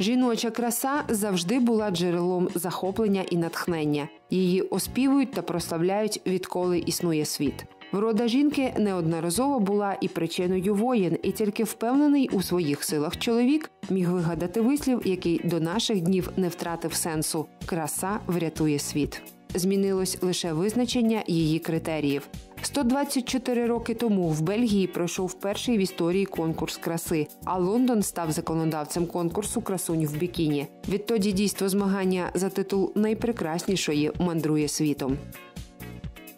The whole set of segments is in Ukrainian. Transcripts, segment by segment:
Жіноча краса завжди була джерелом захоплення і натхнення. Її оспівують та прославляють відколи існує світ. Врода жінки неодноразово була і причиною воєн, і тільки впевнений у своїх силах чоловік міг вигадати вислів, який до наших днів не втратив сенсу: краса врятує світ. Змінилось лише визначення її критеріїв. 124 роки тому в Бельгії пройшов перший в історії конкурс краси, а Лондон став законодавцем конкурсу Красунь в бікіні. Відтоді дійство змагання за титул найпрекраснішої мандрує світом.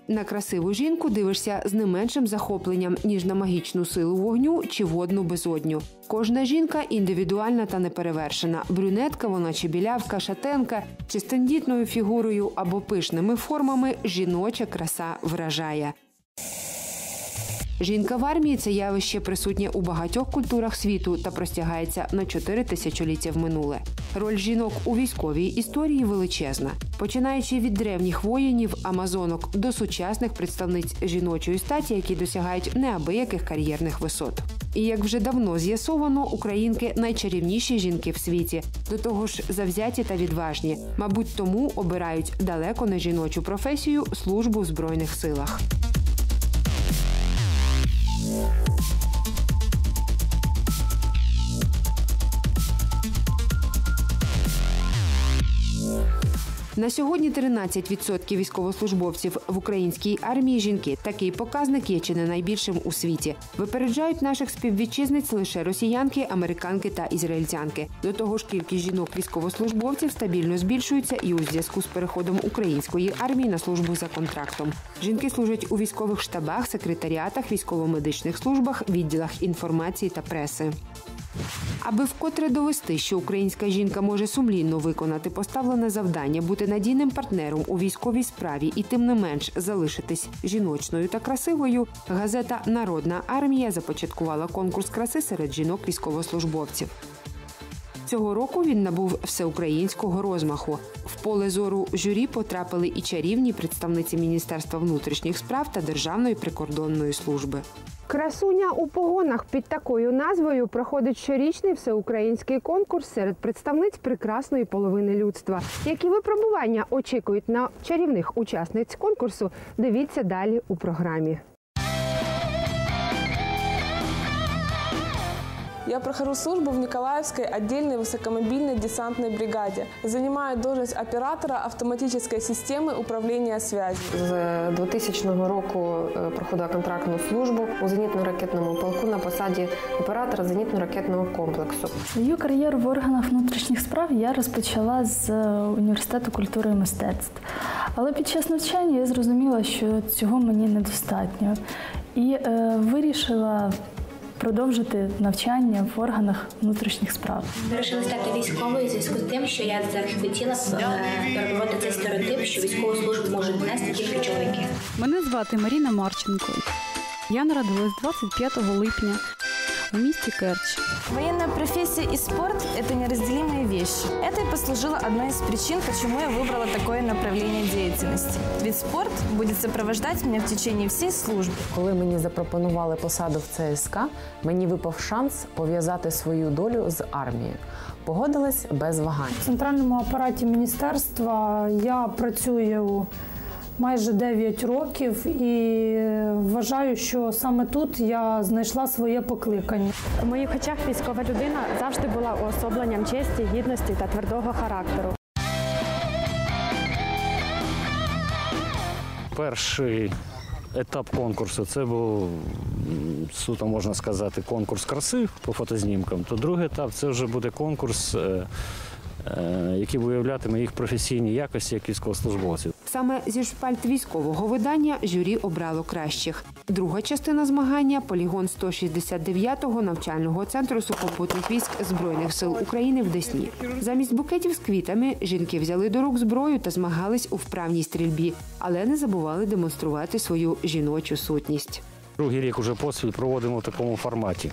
На красиву жінку дивишся з не меншим захопленням, ніж на магічну силу вогню чи водну безодню. Кожна жінка індивідуальна та неперевершена. Брюнетка, вона чи білявка, шатенка, чи з тендітною фігурою або пишними формами жіноча краса вражає. Жінка в армії це явище присутнє у багатьох культурах світу та простягається на чотири тисячоліття в минуле. Роль жінок у військовій історії величезна, починаючи від древніх воїнів, амазонок до сучасних представниць жіночої статі, які досягають неабияких кар'єрних висот. І як вже давно з'ясовано, українки найчарівніші жінки в світі, до того ж завзяті та відважні. Мабуть, тому обирають далеко не жіночу професію службу в збройних силах. На сьогодні 13% військовослужбовців в українській армії жінки. Такий показник є чи не найбільшим у світі. Випереджають наших співвітчизниць лише росіянки, американки та ізраїльтянки. До того ж, кількість жінок військовослужбовців стабільно збільшується і у зв'язку з переходом української армії на службу за контрактом. Жінки служать у військових штабах, секретаріатах, військово-медичних службах, відділах інформації та преси. Аби вкотре довести, що українська жінка може сумлінно виконати поставлене завдання, бути надійним партнером у військовій справі і тим не менш залишитись жіночною та красивою, газета Народна армія започаткувала конкурс краси серед жінок військовослужбовців. Цього року він набув всеукраїнського розмаху. В поле зору журі потрапили і чарівні представниці Міністерства внутрішніх справ та Державної прикордонної служби. Красуня у погонах під такою назвою проходить щорічний всеукраїнський конкурс серед представниць прекрасної половини людства. Які випробування очікують на чарівних учасниць конкурсу? Дивіться далі у програмі. Я прохожу службу в Николаевской отдельной высокомобильной десантной бригаде. Занимаю должность оператора автоматической системы управления связью. З 2000 року е, проходила контрактну службу у зенітно-ракетному полку на посаді оператора зенітно-ракетного комплексу. Свою кар'єру в органах внутрішніх справ я розпочала з е, університету культури і мистецтв. Але під час навчання я зрозуміла, що цього мені недостатньо, і е, вирішила продовжити навчання в органах внутрішніх справ. Вирішила стати військовою зв'язку з тим, що я захотіла перебувати перебороти цей стереотип, що військову службу можуть нести тільки чоловіки. Мене звати Маріна Марченко. Я народилась 25 липня у місті Керч. Военная профессия и спорт – это неразделимые вещи. Это и послужило одной из причин, почему я выбрала такое направление деятельности. Ведь спорт будет сопровождать меня в течение всей службы. Коли мені запропонували посаду в ЦСК, мені випав шанс пов'язати свою долю з армією. Погодилась без вагань. В центральному апараті міністерства я працюю майже 9 років і вважаю, що саме тут я знайшла своє покликання. У моїх очах військова людина завжди була уособленням честі, гідності та твердого характеру. Перший етап конкурсу це був суто, можна сказати, конкурс краси по фотознімкам. То другий етап це вже буде конкурс, е, е, який виявлятиме їх професійні якості як військовослужбовців. Саме зі шпальт військового видання журі обрало кращих. Друга частина змагання полігон 169-го навчального центру сухопутних військ Збройних сил України в Десні. Замість букетів з квітами жінки взяли до рук зброю та змагались у вправній стрільбі, але не забували демонструвати свою жіночу сутність. Другий рік уже поспіль проводимо в такому форматі.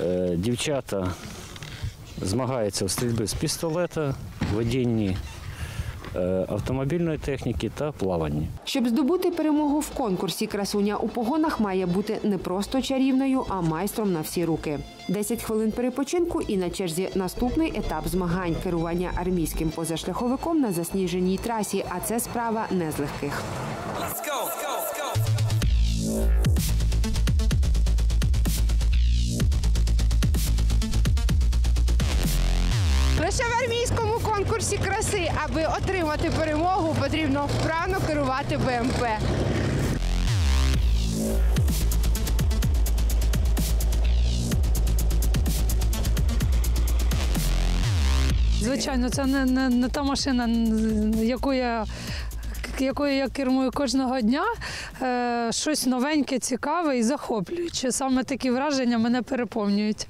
Е, Дівчата змагаються в стрільбі з пістолета, водінні автомобільної техніки та плавання. Щоб здобути перемогу в конкурсі, красуня у погонах має бути не просто чарівною, а майстром на всі руки. 10 хвилин перепочинку і на черзі наступний етап змагань керування армійським позашляховиком на засніженій трасі. А це справа не з легких. Конкурсі краси, аби отримати перемогу, потрібно вправно керувати БМП. Звичайно, це не, не, не та машина, яку я, якою я кермую кожного дня. Е, щось новеньке, цікаве і захоплююче. Саме такі враження мене переповнюють.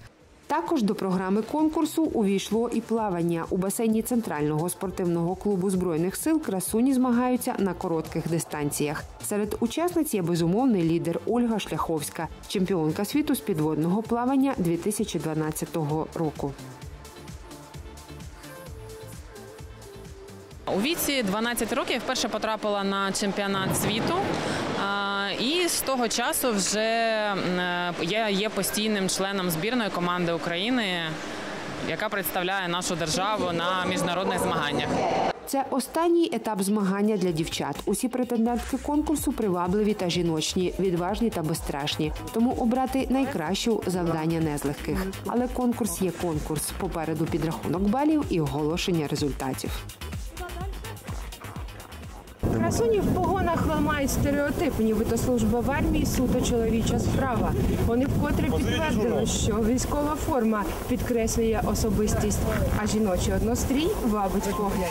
Також до програми конкурсу увійшло і плавання. У басейні центрального спортивного клубу збройних сил красуні змагаються на коротких дистанціях. Серед учасниць є безумовний лідер Ольга Шляховська, чемпіонка світу з підводного плавання 2012 року. У віці 12 років вперше потрапила на чемпіонат світу. І з того часу вже е, я є постійним членом збірної команди України, яка представляє нашу державу на міжнародних змаганнях. Це останній етап змагання для дівчат. Усі претендентки конкурсу привабливі та жіночні, відважні та безстрашні. Тому обрати найкращу завдання не з легких. Але конкурс є конкурс. Попереду підрахунок балів і оголошення результатів. Красуні в погонах ламають стереотип, нібито служба в армії суто чоловіча справа. Вони вкотре підтвердили, що військова форма підкреслює особистість, а жіночий однострій вабить погляд.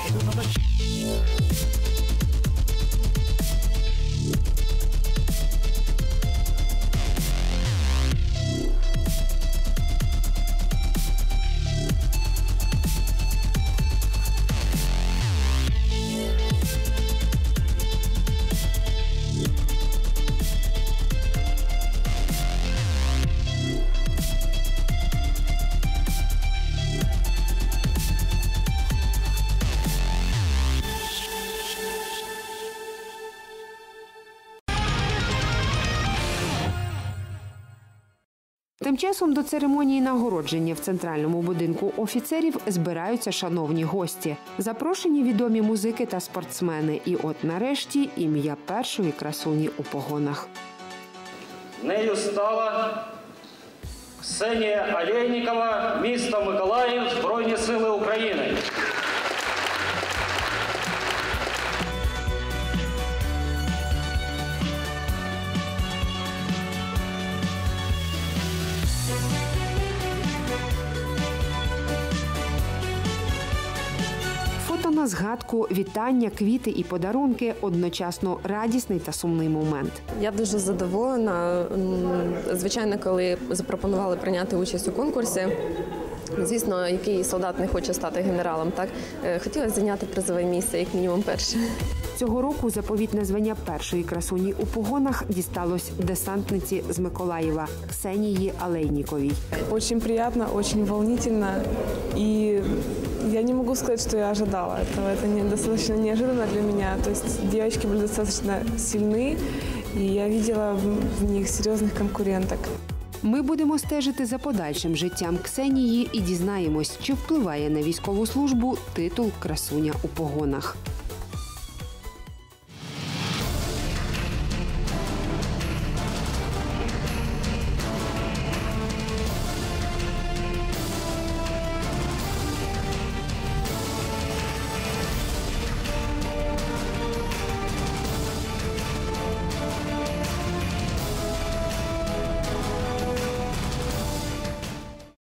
Тим часом до церемонії нагородження в центральному будинку офіцерів збираються шановні гості, запрошені відомі музики та спортсмени. І от нарешті ім'я першої красуні у погонах. Нею стала Ксенія Олейнікова, місто Миколаїв, Збройні Сили України. На згадку, вітання, квіти і подарунки одночасно радісний та сумний момент. Я дуже задоволена. Звичайно, коли запропонували прийняти участь у конкурсі. Звісно, який солдат не хоче стати генералом, так Е, хотілося зайняти призове місце, як мінімум перше. Цього року заповітне звання першої красуні у погонах дісталось десантниці з Миколаєва Ксенії Алейніковій. Очень приятно, очень волнительно. И я не могу сказать, что я ожидала этого. Это не, достаточно неожиданно для меня. То есть девочки были достаточно сильны, и я видела в- в них серьезных конкуренток. Ми будемо стежити за подальшим життям Ксенії і дізнаємось, чи впливає на військову службу титул красуня у погонах.